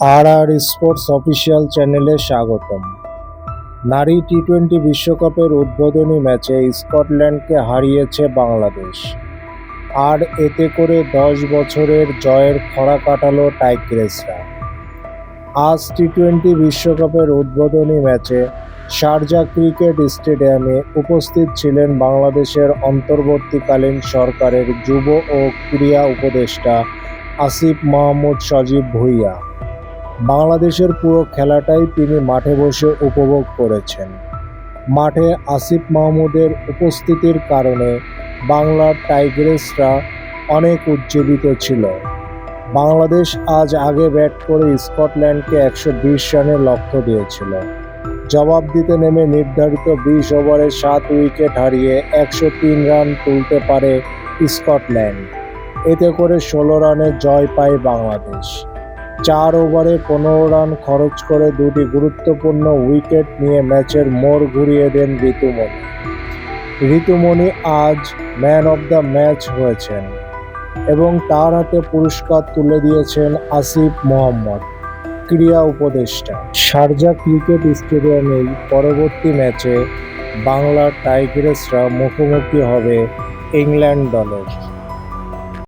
আর আর sports official চ্যানেলে স্বাগতম। নারী টি টোয়েন্টি বিশ্বকাপের উদ্বোধনী ম্যাচে স্কটল্যান্ডকে হারিয়েছে বাংলাদেশ। আর এতে করে দশ বছরের জয়ের খরা কাটালো টাইগ্রেসরা। আজ টি টোয়েন্টি বিশ্বকাপের উদ্বোধনী ম্যাচে শারজা ক্রিকেট স্টেডিয়ামে উপস্থিত ছিলেন বাংলাদেশের অন্তর্বর্তীকালীন সরকারের যুব ও ক্রীড়া উপদেষ্টা আসিফ মাহমুদ সজীব ভুইয়া। বাংলাদেশের পুরো খেলাটাই তিনি মাঠে বসে উপভোগ করেছেন। মাঠে আসিফ মাহমুদের উপস্থিতির কারণে বাংলার টাইগ্রেসরা অনেক উজ্জীবিত ছিল। বাংলাদেশ আজ আগে ব্যাট করে স্কটল্যান্ডকে একশো বিশ রানের লক্ষ্য দিয়েছিল। জবাব দিতে নেমে নির্ধারিত বিশ ওভারে সাত উইকেট হারিয়ে একশো তিন রান তুলতে পারে স্কটল্যান্ড। এতে করে ষোলো রানে জয় পায় বাংলাদেশ। চার ওভারে পনেরো রান খরচ করে দুটি গুরুত্বপূর্ণ উইকেট নিয়ে ম্যাচের মোড় ঘুরিয়ে দেন ঋতুমণি। ঋতুমণি আজ ম্যান অব দ্য ম্যাচ হয়েছেন এবং তার হাতে পুরস্কার তুলে দিয়েছেন আসিফ মোহাম্মদ, ক্রীড়া উপদেষ্টা। শারজা ক্রিকেট স্টেডিয়ামেই পরবর্তী ম্যাচে বাংলার টাইগ্রেসরা মুখোমুখি হবে ইংল্যান্ড দলের।